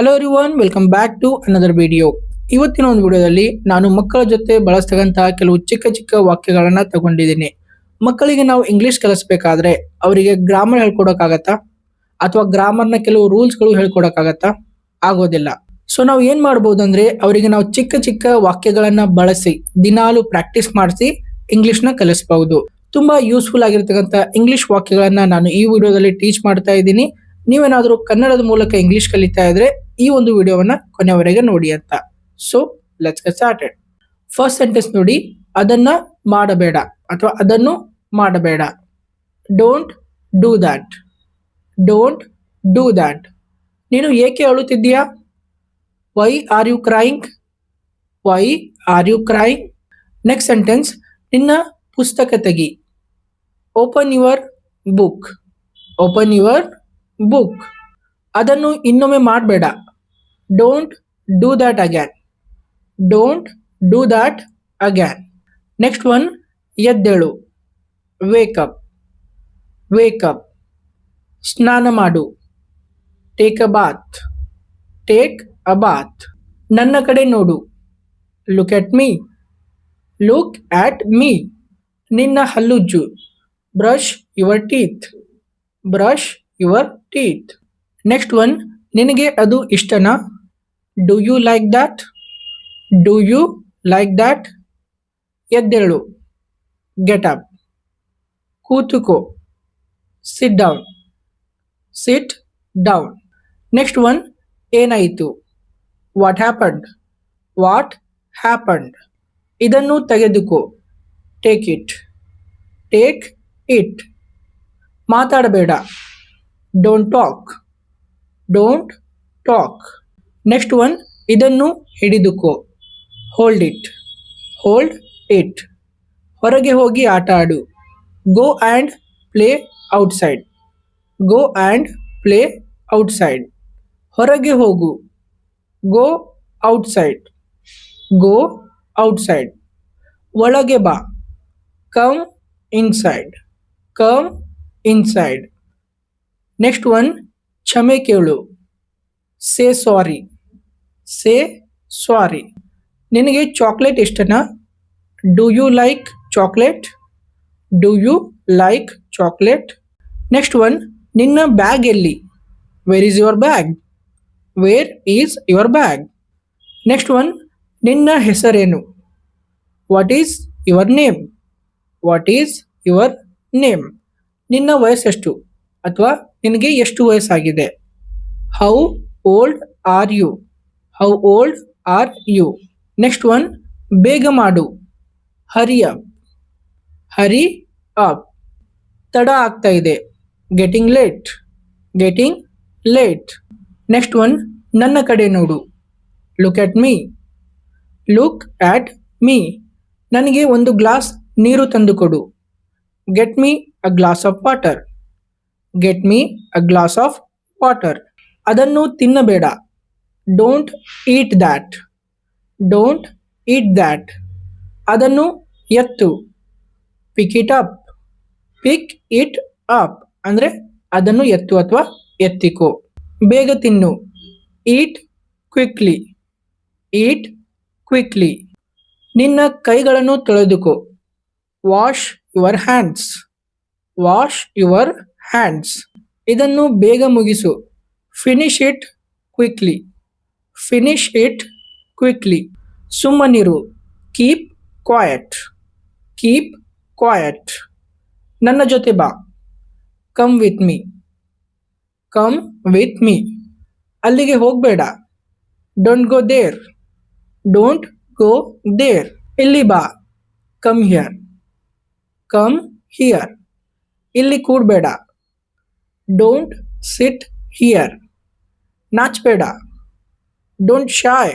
Hello one welcome back to another video ಇವತ್ತಿನ ಒಂದು ವಿಡಿಯೋದಲ್ಲಿ ನಾನು ಮಕ್ಕಳ ಜೊತೆ ಬಳಸ್ತಕ್ಕಂತಹ ಕೆಲವು ಚಿಕ್ಕ ಚಿಕ್ಕ ವಾಕ್ಯಗಳನ್ನು ತಗೊಂಡಿದ್ದೀನಿ. ಮಕ್ಕಳಿಗೆ ನಾವು ಇಂಗ್ಲಿಷ್ ಕಲಿಸ್ಬೇಕಾದ್ರೆ ಅವರಿಗೆ ಗ್ರಾಮರ್ ಹೇಳ್ಕೊಡೋಕ್ಕಾಗತ್ತಾ? ಅಥವಾ ಗ್ರಾಮರ್ನ ಕೆಲವು ರೂಲ್ಸ್ಗಳು ಹೇಳ್ಕೊಡೋಕ್ಕಾಗತ್ತಾ? ಆಗೋದಿಲ್ಲ. ಸೊ ನಾವು ಏನ್ ಮಾಡ್ಬೋದು ಅಂದ್ರೆ ಅವರಿಗೆ ನಾವು ಚಿಕ್ಕ ಚಿಕ್ಕ ವಾಕ್ಯಗಳನ್ನು ಬಳಸಿ, ದಿನಾಲು ಪ್ರಾಕ್ಟೀಸ್ ಮಾಡಿಸಿ ಇಂಗ್ಲೀಷ್ನ ಕಲಿಸಬಹುದು. ತುಂಬಾ ಯೂಸ್ಫುಲ್ ಆಗಿರ್ತಕ್ಕಂಥ ಇಂಗ್ಲಿಷ್ ವಾಕ್ಯಗಳನ್ನ ನಾನು ಈ ವಿಡಿಯೋದಲ್ಲಿ ಟೀಚ್ ಮಾಡ್ತಾ ಇದ್ದೀನಿ. ನೀವೇನಾದರೂ ಕನ್ನಡದ ಮೂಲಕ ಇಂಗ್ಲಿಷ್ ಕಲಿತಾ ಇದ್ರೆ ಈ ಒಂದು ವಿಡಿಯೋವನ್ನ ಕೊನೆಯವರೆಗೆ ನೋಡಿ ಅಂತ. So let's started first sentence ನೋಡಿ, ಅದನ್ನ ಮಾಡಬೇಡ ಅಥವಾ ಅದನ್ನು ಮಾಡಬೇಡ. Don't do that don't do that ನೀನು ಏಕೆ ಅಳುತ್ತಿದ್ದೀಯಾ? Why are you crying why are you crying next sentence ನಿನ್ನ ಪುಸ್ತಕ ತೆಗಿ. Open your book open your book ಅದನ್ನು ಇನ್ನೊಮ್ಮೆ ಮಾಡಬೇಡ. Don't do that again don't do that again next one ಎದ್ದೇಳು. Wake up wake up ಸ್ನಾನ ಮಾಡು. Take a bath take a bath ನನ್ನ ಕಡೆ ನೋಡು. Look at me look at me ನಿನ್ನ ಹಲ್ಲುಜ್ಜು. Brush your teeth brush your teeth next one ನಿನಗೆ ಅದು ಇಷ್ಟನಾ? Do you like that do you like that ಎದ್ದೇಳು. Get up ಕೂತುಕೋ. Sit down sit down next one ಏನಾಯಿತು? What happened what happened ಇದನ್ನು ತೆಗೆದುಕೋ. Take it take it ಮಾತಾಡಬೇಡ. Don't talk don't talk next one ಇದನ್ನು ಹಿಡಿದುಕೋ. ಹೋಲ್ಡ್ ಇಟ್ ಹೋಲ್ಡ್ ಇಟ್ ಹೊರಗೆ ಹೋಗಿ ಆಟ ಆಡು. Go and play outside go and play outside ಹೊರಗೆ ಹೋಗು. ಗೋ ಔಟ್ಸೈಡ್ ಗೋ ಔಟ್ಸೈಡ್ ಒಳಗೆ ಬಾ. Come inside come inside next one ಕ್ಷಮೆ ಕೇಳು. ಸೇ ಸಾರಿ ಸೇ ಸಾರಿ ನಿನಗೆ ಚಾಕ್ಲೇಟ್ ಇಷ್ಟನಾ? Do you like chocolate do you like chocolate next one ನಿನ್ನ bag ಎಲ್ಲಿ? Where is your bag where is your bag next one ನಿನ್ನ ಹೆಸರೇನು? What is your name what is your name ನಿನ್ನ ವಯಸ್ಸೆಷ್ಟು ಅಥವಾ ನಿನಗೆ ಎಷ್ಟು ವಯಸ್ಸಾಗಿದೆ? How old are you how old are you next one ಬೇಗ ಮಾಡು ಹರಿ ಅಪ್ ಹರಿ ಅಪ್ ತಡ ಆಗ್ತಾ ಇದೆ. Getting late getting late next one ನನ್ನ ಕಡೆ ನೋಡು. Look at me look at me ನನಗೆ ಒಂದು ಗ್ಲಾಸ್ ನೀರು ತಂದುಕೊಡು get me a glass of water get me a glass of water ಅದನ್ನು ತಿನ್ನಬೇಡ. Don't eat that don't eat that ಅದನ್ನು ಎತ್ತು. Pick it up pick it up ಅಂದರೆ ಅದನ್ನು ಎತ್ತು ಅಥವಾ ಎತ್ತಿಕೋ. ಬೇಗ ತಿನ್ನು. ಈಟ್ ಕ್ವಿಕ್ಲಿ ಈಟ್ ಕ್ವಿಕ್ಲಿ ನಿನ್ನ ಕೈಗಳನ್ನು ತೊಳೆದುಕೋ. Wash your hands wash your hands ಇದನ್ನು ಬೇಗ ಮುಗಿಸು. Finish it quickly finish it quickly ಸುಮ್ಮನಿರು ಕೀಪ್ ಕ್ವಾಯಟ್ ಕೀಪ್ ಕ್ವಾಯಟ್ ನನ್ನ ಜೊತೆ ಬಾ come with me come with me ಅಲ್ಲಿಗೆ ಹೋಗಬೇಡ. Don't go there don't go there ಇಲ್ಲಿ ಬಾ. ಕಮ್ ಹಿಯರ್ ಕಮ್ ಹಿಯರ್ ಇಲ್ಲಿ ಕೂಡಬೇಡ. ಡೋಂಟ್ ಸಿಟ್ ಹಿಯರ್ ನಾಚಬೇಡ. ಡೋಂಟ್ ಶಾಯ್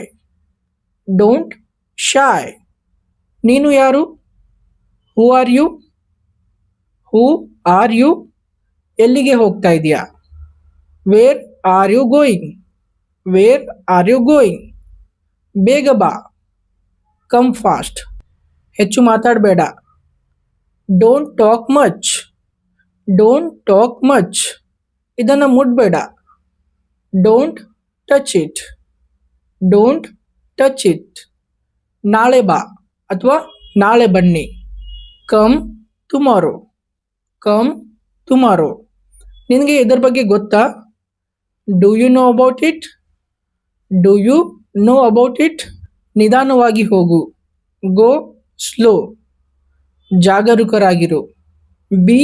ಡೋಂಟ್ ಶಾಯ್ ನೀನು ಯಾರು who are you who are you ಎಲ್ಲಿಗೆ ಹೋಗ್ತಾ ಇದೆಯಾ where are you going where are you going ಬೇಗ ಬಾ ಕಮ್ ಫಾಸ್ಟ್ ಹೆಚ್ಚು ಮಾತಾಡಬೇಡ don't talk much don't talk much ಇದನ್ನು ಮುಟ್ಬೇಡ don't touch it don't touch it ನಾಳೆ ಬಾ ಅಥವಾ ನಾಳೆ ಬನ್ನಿ. ಕಮ್ ಟುಮಾರೋ ಕಮ್ ಟುಮಾರೋ ನಿನಗೆ ಇದರ ಬಗ್ಗೆ ಗೊತ್ತಾ? Do you know about it do you know about it ನಿಧಾನವಾಗಿ ಹೋಗು. ಗೋ ಸ್ಲೋ ಜಾಗರೂಕರಾಗಿರು. ಬಿ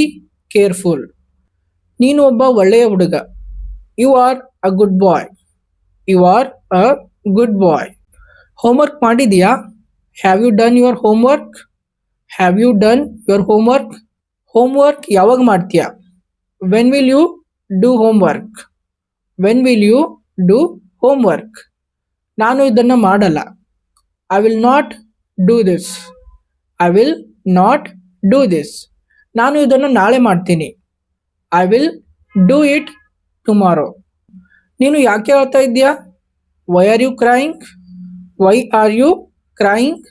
ಕೇರ್ಫುಲ್ ನೀನು ಒಬ್ಬ ಒಳ್ಳೆಯ ಹುಡುಗ. You are a good boy you are a good boy homework ಮಾಡಿದೀಯಾ? Have you done your homework have you done your homework homework ಯಾವಾಗ ಮಾಡ್ತೀಯಾ? When will you do homework when will you do homework ನಾನು ಇದನ್ನು ಮಾಡಲ್ಲ. I will not do this I will not do this ನಾನು ಇದನ್ನು ನಾಳೆ ಮಾಡ್ತೀನಿ. I will do it tomorrow ನೀನು ಯಾಕೆ ಹೇಳ್ತಾ ಇದ್ದೀಯಾ? Why are you crying why are you crying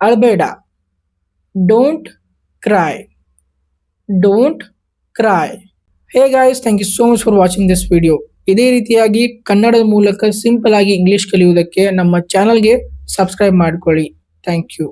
ಅಳಬೇಡ don't cry don't cry hey guys thank you so much for watching this video ಇದೇ ರೀತಿಯಾಗಿ ಕನ್ನಡದ ಮೂಲಕ ಸಿಂಪಲ್ ಆಗಿ ಇಂಗ್ಲಿಷ್ ಕಲಿಯುವುದಕ್ಕೆ ನಮ್ಮ ಚಾನಲ್ಗೆ ಸಬ್ಸ್ಕ್ರೈಬ್ ಮಾಡ್ಕೊಳ್ಳಿ. Thank you